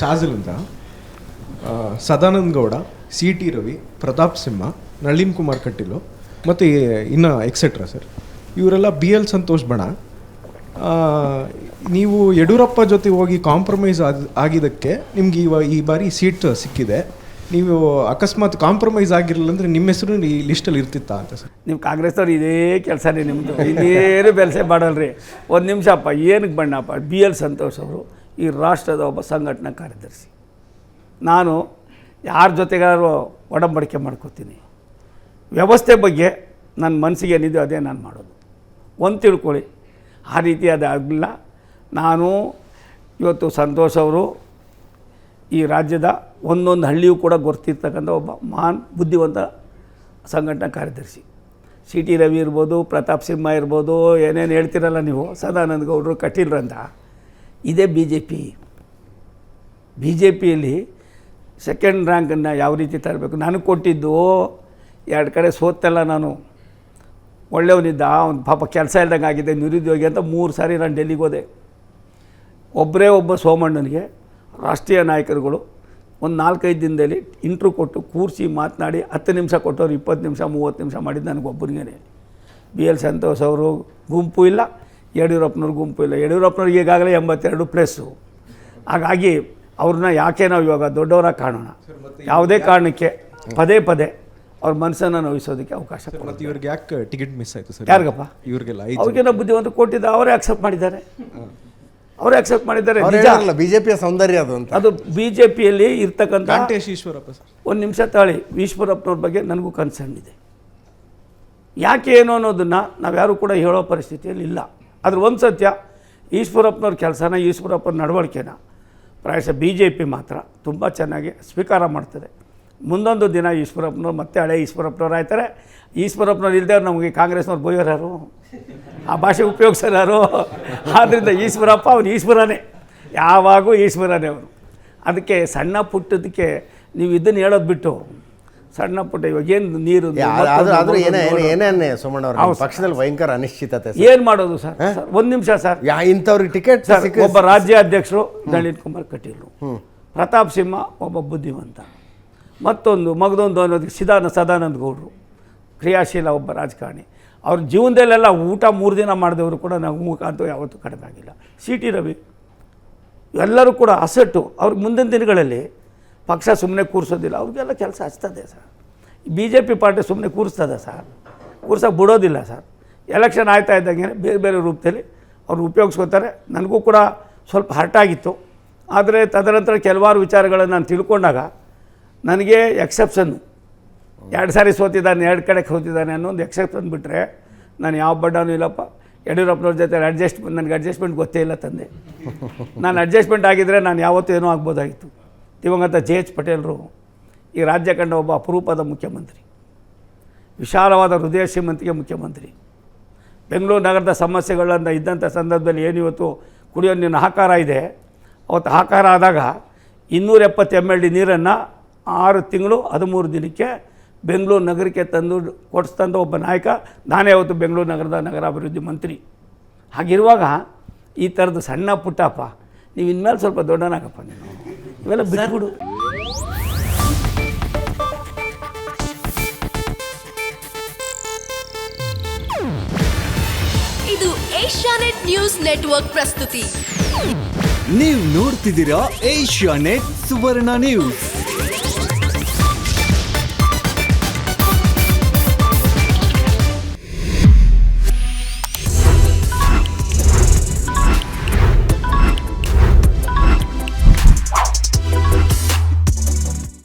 ಶಾಜಲ್ ಅಂತ. Sadananda Gowda C T Ravi, Pratap Simha, Nalin Kumar Kateel, ಮತ್ತು ಇನ್ನು ಎಕ್ಸೆಟ್ರಾ ಸರ್ ಇವರೆಲ್ಲ ಬಿ ಎಲ್ ಸಂತೋಷ್ ಬಣ. ನೀವು ಯಡಿಯೂರಪ್ಪ ಜೊತೆ ಹೋಗಿ ಕಾಂಪ್ರಮೈಸ್ ಆದ ಆಗಿದ್ದಕ್ಕೆ ನಿಮ್ಗೆ ಇವ ಈ ಬಾರಿ ಸೀಟ್ ಸಿಕ್ಕಿದೆ. ನೀವು ಅಕಸ್ಮಾತ್ ಕಾಂಪ್ರಮೈಸ್ ಆಗಿರಲಿಲ್ಲ ಅಂದರೆ ನಿಮ್ಮ ಹೆಸರು ಈ ಲಿಸ್ಟಲ್ಲಿ ಇರ್ತಿತ್ತಾ ಅಂತ ಸರ್ ನೀವು ಕಾಂಗ್ರೆಸ್ನವ್ರು ಇದೇ ಕೆಲಸನೇ ನಿಮ್ಮದು ಇನ್ನೇನು ಬೆಲೆಸೆ ಮಾಡಲ್ರಿ. ಒಂದು ನಿಮಿಷಪ್ಪ ಏನಕ್ಕೆ ಬಣ್ಣಪ್ಪ? ಬಿ ಎಲ್ ಸಂತೋಷ್ ಅವರು. ಈ ರಾಷ್ಟ್ರದ ಒಬ್ಬ ಸಂಘಟನಾ ಕಾರ್ಯದರ್ಶಿ. ನಾನು ಯಾರ ಜೊತೆಗಾರು ಒಡಂಬಡಿಕೆ ಮಾಡ್ಕೋತೀನಿ. ವ್ಯವಸ್ಥೆ ಬಗ್ಗೆ ನನ್ನ ಮನಸ್ಸಿಗೆ ಏನಿದೆ ಅದೇ ನಾನು ಮಾಡೋದು. ಒಂದು ತಿಳ್ಕೊಳ್ಳಿ. ಆ ರೀತಿ ಅದಾಗಲಿಲ್ಲ ನಾನು ಇವತ್ತು ಸಂತೋಷ್ ಅವರು ಈ ರಾಜ್ಯದ ಒಂದೊಂದು ಹಳ್ಳಿಯೂ ಕೂಡ ಗೊತ್ತಿರ್ತಕ್ಕಂಥ ಒಬ್ಬ ಮಹಾನ್ ಬುದ್ಧಿವಂತ ಸಂಘಟನಾ ಕಾರ್ಯದರ್ಶಿ. ಸಿ ಟಿ ರವಿ ಇರ್ಬೋದು, ಪ್ರತಾಪ್ ಸಿಂಹ ಇರ್ಬೋದು, ಏನೇನು ಹೇಳ್ತಿರಲ್ಲ ನೀವು, ಸದಾನಂದ ಗೌಡರು, ಕಟೀಲ್ರಂತ. ಇದೇ B J P B J ಪಿಯಲ್ಲಿ ಸೆಕೆಂಡ್ ರ್ಯಾಂಕನ್ನು ಯಾವ ರೀತಿ ತರಬೇಕು? ನನಗೆ ಕೊಟ್ಟಿದ್ದು ಎರಡು ಕಡೆ ಸೋತೆಲ್ಲ ನಾನು. ಒಳ್ಳೆಯವನಿದ್ದ ಒಂದು ಪಾಪ ಕೆಲಸ ಇಲ್ದಂಗೆ ಆಗಿದೆ ನಿರುದ್ಯೋಗಿ ಅಂತ ಮೂರು ಸಾರಿ ನಾನು ಡೆಲ್ಲಿಗೆ ಹೋದೆ. ಒಬ್ಬರೇ ಒಬ್ಬ ಸೋಮಣ್ಣನಿಗೆ ರಾಷ್ಟ್ರೀಯ ನಾಯಕರುಗಳು ಒಂದು ನಾಲ್ಕೈದು ದಿನದಲ್ಲಿ ಇಂಟ್ರೂ ಕೊಟ್ಟು ಕೂರಿಸಿ ಮಾತನಾಡಿ ಹತ್ತು ನಿಮಿಷ ಕೊಟ್ಟವ್ರು ಇಪ್ಪತ್ತು ನಿಮಿಷ, ಮೂವತ್ತು ನಿಮಿಷ ಮಾಡಿದ್ದು ನನಗೊಬ್ಬರಿಗೇನೆ. ಬಿ ಎಲ್ ಸಂತೋಷ್ ಅವರು ಗುಂಪು ಇಲ್ಲ ಯಡಿಯೂರಪ್ಪನವ್ರ ಗುಂಪು ಇಲ್ಲ. ಯಡಿಯೂರಪ್ಪನವ್ರಿಗೆ ಈಗಾಗಲೇ ಎಂಬತ್ತೆರಡು ಪ್ಲಸ್ಸು ಹಾಗಾಗಿ ಅವ್ರನ್ನ ಯಾಕೆ ನಾವು ಇವಾಗ ದೊಡ್ಡವರಾಗಿ ಕಾಣೋಣ? ಯಾವುದೇ ಕಾರಣಕ್ಕೆ ಪದೇ ಪದೇ ಅವ್ರ ಮನಸ್ಸನ್ನು ನೋಯಿಸೋದಕ್ಕೆ ಅವಕಾಶ ಮತ್ತು ಇವ್ರಿಗೆ ಯಾಕೆ ಟಿಕೆಟ್ ಮಿಸ್ ಆಯಿತು ಸರ್? ಯಾರಿಗಪ್ಪ? ಇವ್ರಿಗೆಲ್ಲ ಅವ್ರಿಗೇನೋ ಬುದ್ಧಿವಂತ ಕೊಟ್ಟಿದ್ದ ಅವರೇ ಅಕ್ಸೆಪ್ಟ್ ಮಾಡಿದ್ದಾರೆ. ಅವರೇ ಅಕ್ಸೆಪ್ಟ್ ಮಾಡಿದ್ದಾರೆ. ನಿಜ. ಬಿಜೆಪಿಯ ಸೌಂದರ್ಯ ಅದು ಅಂತ. ಅದು ಬಿ ಜೆ ಪಿಯಲ್ಲಿ ಇರ್ತಕ್ಕಂಥ ಕಾಂಟೇಶ್ ಈಶ್ವರಪ್ಪ ಸರ್. ಒಂದು ನಿಮಿಷ ತಾಳಿ ಈಶ್ವರಪ್ಪನವ್ರ ಬಗ್ಗೆ ನನಗೂ ಕನ್ಸರ್ನ್ ಇದೆ. ಯಾಕೆ ಏನು ಅನ್ನೋದನ್ನು ನಾವ್ಯಾರೂ ಕೂಡ ಹೇಳೋ ಪರಿಸ್ಥಿತಿಯಲ್ಲಿ ಇಲ್ಲ. ಅದ್ರ ಒಂದು ಸತ್ಯ, ಈಶ್ವರಪ್ಪನವ್ರ ಕೆಲಸನ, ಈಶ್ವರಪ್ಪನ ನಡವಳಿಕೆನ ಪ್ರಾಯಶಃ ಬಿ ಜೆ ಪಿ ಮಾತ್ರ ತುಂಬ ಚೆನ್ನಾಗಿ ಸ್ವೀಕಾರ ಮಾಡ್ತದೆ. ಮುಂದೊಂದು ದಿನ ಈಶ್ವರಪ್ಪನವ್ರು ಮತ್ತೆ ಹಳೆ ಈಶ್ವರಪ್ಪನವ್ರು ಆಯ್ತಾರೆ. ಈಶ್ವರಪ್ಪನವ್ರು ಇಲ್ಲದೆ ನಮಗೆ ಕಾಂಗ್ರೆಸ್ನವ್ರು ಬೈಯೋರು ಯಾರು ಆ ಭಾಷೆ ಉಪಯೋಗಿಸೋರು ಯಾರು ಆದ್ದರಿಂದ ಈಶ್ವರಪ್ಪ ಅವ್ನು ಈಶ್ವರನೇ. ಯಾವಾಗೂ ಈಶ್ವರನೇ ಅವನು ಅದಕ್ಕೆ ಸಣ್ಣ ಪುಟ್ಟದಕ್ಕೆ ನೀವು ಇದನ್ನು ಹೇಳೋದು ಬಿಟ್ಟು ಸಣ್ಣ ಪುಟ್ಟ ಇವಾಗ ಏನು ನೀರು ಆದ್ರೆ ಏನೇ ಏನೇ ಸೋಮಣ್ಣ ಅವ್ರ ಪಕ್ಷದಲ್ಲಿ ಭಯಂಕರ ಅನಿಶ್ಚಿತತೆ. ಏನು ಮಾಡೋದು ಸರ್? ಒಂದ್ ನಿಮಿಷ ಸರ್. ಯಾ ಇಂಥವ್ರಿಗೆ ಟಿಕೆಟ್ ಸರ್ ಒಬ್ಬ ರಾಜ್ಯಾಧ್ಯಕ್ಷರು ನಳಿನ್ ಕುಮಾರ್ ಕಟೀಲು ಪ್ರತಾಪ್ ಸಿಂಹ ಒಬ್ಬ ಬುದ್ಧಿವಂತ. ಮತ್ತೊಂದು ಮಗದೊಂದು ಅನ್ನೋದಕ್ಕೆ ಸಿದಾನ ಸದಾನಂದ ಗೌಡರು. ಕ್ರಿಯಾಶೀಲ ಒಬ್ಬ ರಾಜಕಾರಣಿ. ಅವ್ರ ಜೀವನದಲ್ಲೆಲ್ಲ ಊಟ ಮೂರು ದಿನ ಮಾಡಿದವರು ಕೂಡ ನಾವು ಮುಖಾಂತರ ಯಾವತ್ತೂ ಕಡಿಮೆ ಆಗಿಲ್ಲ ಸಿ ಟಿ ರವಿ. ಎಲ್ಲರೂ ಕೂಡ ಅಸೆಟ್ಟು. ಅವ್ರಿಗೆ ಮುಂದಿನ ದಿನಗಳಲ್ಲಿ ಪಕ್ಷ ಸುಮ್ಮನೆ ಕೂರಿಸೋದಿಲ್ಲ. ಅವ್ರಿಗೆಲ್ಲ ಕೆಲಸ ಹಚ್ತದೆ sir. B J P party ಸುಮ್ಮನೆ ಕೂರಿಸ್ತದೆ ಸರ್. ಕೂರ್ಸೋಕೆ ಬಿಡೋದಿಲ್ಲ ಸರ್. ಎಲೆಕ್ಷನ್ ಆಯ್ತಾ ಇದ್ದಂಗೆ ಬೇರೆ ಬೇರೆ ರೂಪದಲ್ಲಿ ಅವ್ರು ಉಪಯೋಗಿಸ್ಕೋತಾರೆ. ನನಗೂ ಕೂಡ ಸ್ವಲ್ಪ ಹರ್ಟಾಗಿತ್ತು ಆದರೆ ತದನಂತರ ಕೆಲವಾರು ವಿಚಾರಗಳನ್ನು ನಾನು ತಿಳ್ಕೊಂಡಾಗ ನನಗೆ ಎಕ್ಸೆಪ್ಷನ್ನು ಎರಡು ಸಾರಿ ಸೋತಿದ್ದಾನೆ, ಎರಡು ಕಡೆ ಸೋತಿದ್ದಾನೆ ಅನ್ನೋ ಒಂದು ಎಕ್ಸೆಪ್ಷನ್ ಬಿಟ್ಟರೆ ನಾನು ಯಾವ ಬಡ್ಡನೂ ಇಲ್ಲಪ್ಪ. ಯಡಿಯೂರಪ್ಪನವ್ರ ಜೊತೆ ಅಡ್ಜಸ್ಟ್ಮೆಂಟ್ ನನಗೆ ಅಡ್ಜಸ್ಟ್ಮೆಂಟ್ ಗೊತ್ತೇ ಇಲ್ಲ ತಂದೆ. ನಾನು ಅಡ್ಜಸ್ಟ್ಮೆಂಟ್ ಆಗಿದ್ದರೆ ನಾನು ಯಾವತ್ತೂ ಏನೋ ಆಗ್ಬೋದಾಗಿತ್ತು. ದಿವಂಗತ ಜೆ ಎಚ್ ಪಟೇಲರು ಈ ರಾಜ್ಯ ಕಂಡ ಒಬ್ಬ ಅಪರೂಪದ ಮುಖ್ಯಮಂತ್ರಿ, ವಿಶಾಲವಾದ ಹೃದಯ ಶ್ರೀಮಂತಿಗೆ ಮುಖ್ಯಮಂತ್ರಿ. ಬೆಂಗಳೂರು ನಗರದ ಸಮಸ್ಯೆಗಳನ್ನು ಇದ್ದಂಥ ಸಂದರ್ಭದಲ್ಲಿ ಏನು ಇವತ್ತು ಕುಡಿಯೋ ನೀರಿನ ಹಾಕಾರ ಇದೆ. ಅವತ್ತು ಹಾಕಾರ ಆದಾಗ ಇನ್ನೂರ ಎಪ್ಪತ್ತು ಎಂ ಎಲ್ ಡಿ ನೀರನ್ನು ಆರು ತಿಂಗಳು ಹದಿಮೂರು ದಿನಕ್ಕೆ ಬೆಂಗಳೂರು ನಗರಕ್ಕೆ ತಂದು ಕೊಡಿಸ್ತಂಥ ಒಬ್ಬ ನಾಯಕ. ನಾನೇ ಅವತ್ತು ಬೆಂಗಳೂರು ನಗರದ ನಗರಾಭಿವೃದ್ಧಿ ಮಂತ್ರಿ. ಹಾಗಿರುವಾಗ ಈ ಥರದ್ದು ಸಣ್ಣ ಪುಟ್ಟಪ್ಪ, ನೀವು ಇನ್ಮೇಲೆ ಸ್ವಲ್ಪ ದೊಡ್ಡನಾಗಪ್ಪ ನೀನು. ಇವೆಲ್ಲ ಬಿಟ್ಬಿಡು. ಇದು ಏಷ್ಯಾನೆಟ್ ನ್ಯೂಸ್ ನೆಟ್ವರ್ಕ್ ಪ್ರಸ್ತುತಿ. ನೀವು ನೋಡ್ತಿದ್ದೀರಾ ಏಷ್ಯಾ ನೆಟ್ ಸುವರ್ಣ ನ್ಯೂಸ್.